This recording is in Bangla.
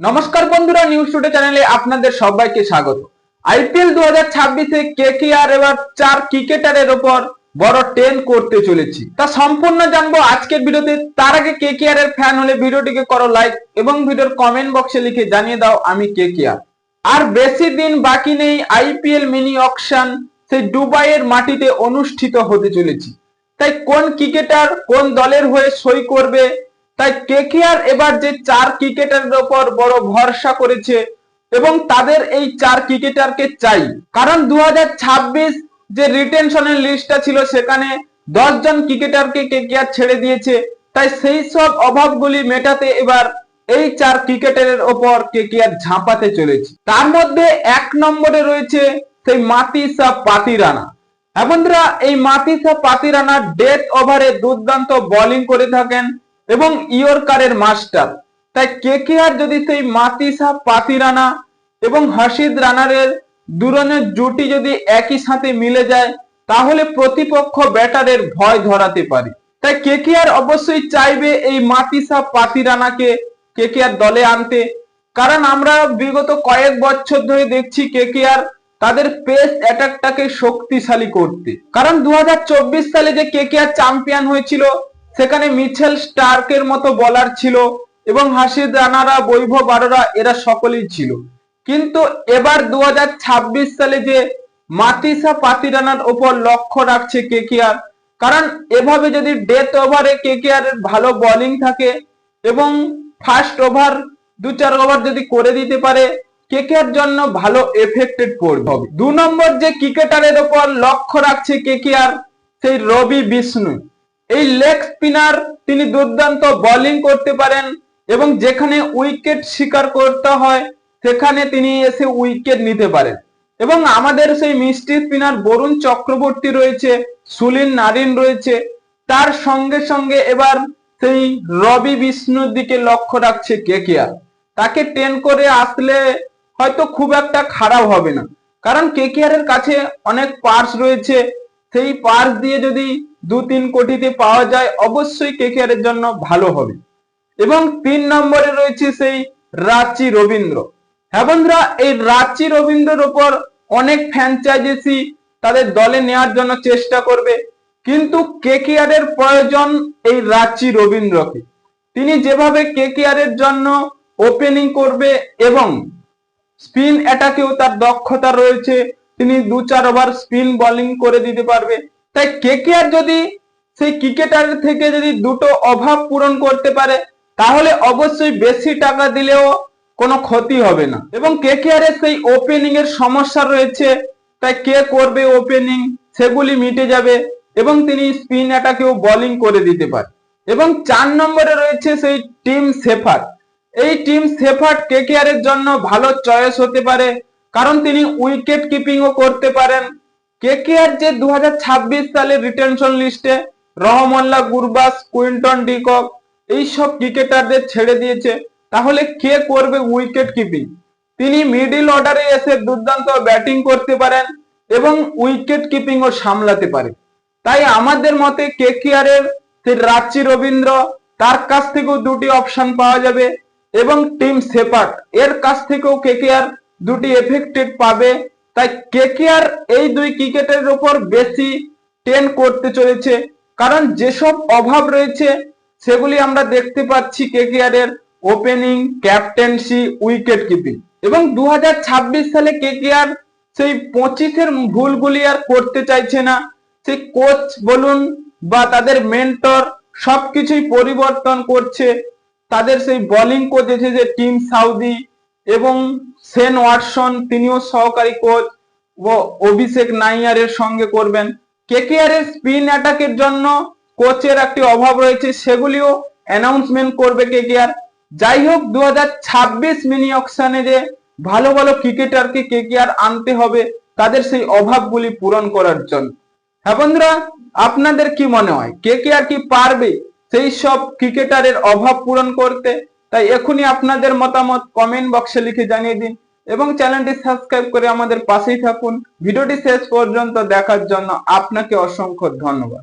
নমস্কার বন্ধুরা নিউজ টুডে চ্যানেলে আপনাদের সবাইকে স্বাগত। আইপিএল দু হাজার ছাব্বিশে কে কে আর এবার চার ক্রিকেটারের ওপর বড় টেন করতে চলেছি। তা সম্পূর্ণ জানব আজকের ভিডিওতে। তার আগে কে কে আর এর ফ্যান হলে ভিডিওটিকে করো লাইক এবং ভিডিওর কমেন্ট বক্সে লিখে জানিয়ে দাও আমি কে কে আর। আর বেশি দিন বাকি নেই আইপিএল মিনি অকশন সেই দুবাইয়ের মাটিতে অনুষ্ঠিত হতে চলেছি। তাই কোন ক্রিকেটার কোন দলের হয়ে সই করবে তাই কেকেআর এবার যে চার ক্রিকেটারের ওপর বড় ভরসা করেছে এবং তাদের এই চার ক্রিকেটারকে চাই। কারণ দু যে রিটেনশনের লিস্টটা ছিল সেখানে দশ জন ক্রিকেটারকে কেকেআর ছেড়ে দিয়েছে। তাই সেই সব অভাবগুলি মেটাতে এবার এই চার ক্রিকেটারের ওপর কেকেআর ঝাঁপাতে চলেছে। তার মধ্যে এক নম্বরে রয়েছে সেই মাতিসা পাতিরানা। হ্যাঁ বন্ধুরা, এই মাতিসা পাতিরানা ডেথ ওভারে দুর্দান্ত বোলিং করে থাকেন। এবং ইয়র্কারের মাস্টার। তাই কে কে আর যদি সেই মাতিসা, পাতি রানা এবং হাসিদ রানারের দুজনের জুটি যদি একই সাথে মিলে যায়, তাহলে প্রতিপক্ষ ব্যাটারের ভয় ধরাতে পারে। তাই কে কে আর অবশ্যই চাইবে এই মাতিসা, পাতি রানাকে কে কে আর দলে আনতে? কারণ আমরা বিগত কয়েক বছর ধরে দেখছি কে কে আর তাদের পেস অ্যাটাকটাকে শক্তিশালী করতে। কারণ দু হাজার চব্বিশ সালে যে কেকেআর চ্যাম্পিয়ন হয়েছিল সেখানে মিছেল স্টার্কের মতো বলার ছিল এবং হাসিদ রানারা, বৈভব বারোরা এরা সকলেই ছিল। কিন্তু এবার দু হাজার ছাব্বিশ সালে যে মাতিসা পাতিরানার ওপর লক্ষ্য রাখছে কেকেআর কারণ এভাবে যদি ডেথ ওভারে কেকেআর এর ভালো বোলিং থাকে এবং ফার্স্ট ওভার দু চার ওভার যদি করে দিতে পারে কেকেআর জন্য ভালো এফেক্টেড পড়বে। দু নম্বর যে ক্রিকেটারের ওপর লক্ষ্য রাখছে কেকেআর সেই রবি বিষ্ণু। এই লেগ স্পিনার তিনি দুর্দান্ত বোলিং করতে পারেন এবং যেখানে উইকেট শিকার করতে হয়, সেখানে তিনি এসে উইকেট নিতে পারেন। এবং আমাদের সেই মিষ্টি স্পিনার বরুণ চক্রবর্তী রয়েছে সুলিন নারিন রয়েছে, তার সঙ্গে সঙ্গে এবার সেই রবি বিষ্ণুর দিকে লক্ষ্য রাখছে কে কেকেআর তাকে টেন করে আসলে হয়তো খুব একটা খারাপ হবে না। কারণ কেকেআর এর কাছে অনেক পার্স রয়েছে, সেই পার্স দিয়ে যদি দু তিন কোটিতে পাওয়া যায়, অবশ্যই কেকেআর এর জন্য ভালো হবে। এবং তিন নম্বরে রয়েছে সেই রাচি রবীন্দ্র। হ্যাঁ বন্ধুরা, এই রাচি রবীন্দ্রর ওপর অনেক ফ্র্যাঞ্চাইজি তাদের দলে নেওয়ার জন্য চেষ্টা করবে। কিন্তু কেকেআর এর প্রয়োজন এই রাচি রবীন্দ্রকে। তিনি যেভাবে কেকেআর এর জন্য ওপেনিং করবে এবং স্পিন অ্যাটাকেও তার দক্ষতা রয়েছে, তিনি দু চার ওভার স্পিন বোলিং করে দিতে পারবে। তাই কেকেআর যদি সেই ক্রিকেটারের থেকে যদি দুটো অভাব পূরণ করতে পারে, তাহলে অবশ্যই বেশি টাকা দিলেও কোনো ক্ষতি হবে না। এবং কেকেআর এর সেই ওপেনিং এর সমস্যা রয়েছে, তাই কে করবে ওপেনিং সেগুলি মিটে যাবে এবং তিনি স্পিন অ্যাটাকেও বোলিং করে দিতে পারে। এবং চার নম্বরে রয়েছে সেই টিম সেফার এই টিম সেফার্ট কেকেআর এর জন্য ভালো চয়েস হতে পারে, কারণ তিনি উইকেট কিপিংও করতে পারেন কেকেআর যে দু হাজার ছাব্বিশ সালের রিটেনশন লিস্টে রহমল্লা, গুরবাস, কুইন্টন, ডিকক এই সব ক্রিকেটারদের ছেড়ে দিয়েছে। তাহলে কে করবে উইকেট কিপিং? তিনি মিডিল অর্ডারে এসে দুর্দান্ত ব্যাটিং করতে পারেন এবং উইকেট কিপিংও সামলাতে পারে। তাই আমাদের মতে কেকেআর এর রাচি রবীন্দ্র তার কাছ থেকেও দুটি অপশন পাওয়া যাবে এবং টিম সেপার্ট এর কাছ থেকেও কেকেআর দুটি এফেক্টেড পাবে। তাই কেকেআর এই দুই ক্রিকেটের উপর বেশি টেন করতে চলেছে। কারণ যেসব অভাব রয়েছে, সেগুলি আমরা দেখতে পাচ্ছি কেকেআর এর ওপেনিং ক্যাপ্টেন্সি উইকেট কিপিং এবং দু হাজার ছাব্বিশ সালে কেকেআর সেই পঁচিশের ভুলগুলি আর করতে চাইছে না। সেই কোচ বলুন বা তাদের মেন্টর সবকিছুই পরিবর্তন করছে। তাদের সেই বোলিং কোচ এসেছে টিম সাউদি এবং সেন ওয়াটসন তিনিও সহকারী কোচ ও অভিষেক নাইয়ারের সঙ্গে করবেন। কেকেআর এর স্পিন অ্যাটাকের জন্য কোচের একটি অভাব রয়েছে, সেগুলিও অ্যানাউন্সমেন্ট করবে কেকেআর। যাই হোক দু হাজার ছাব্বিশ মিনি অকশনে যে ভালো ভালো ক্রিকেটারকে কেকেআর আনতে হবে, তাদের সেই অভাবগুলি পূরণ করার জন্য। হ্যাঁ বন্ধুরা, আপনাদের কি মনে হয়, কেকেআর কি পারবে সেই সব ক্রিকেটারের অভাব পূরণ করতে? তাই এখনই আপনাদের মতামত কমেন্ট বক্সে লিখে জানিয়ে দিন এবং চ্যানেলটি সাবস্ক্রাইব করে আমাদের পাশেই থাকুন। ভিডিওটি শেষ পর্যন্ত দেখার জন্য আপনাকে অসংখ্য ধন্যবাদ।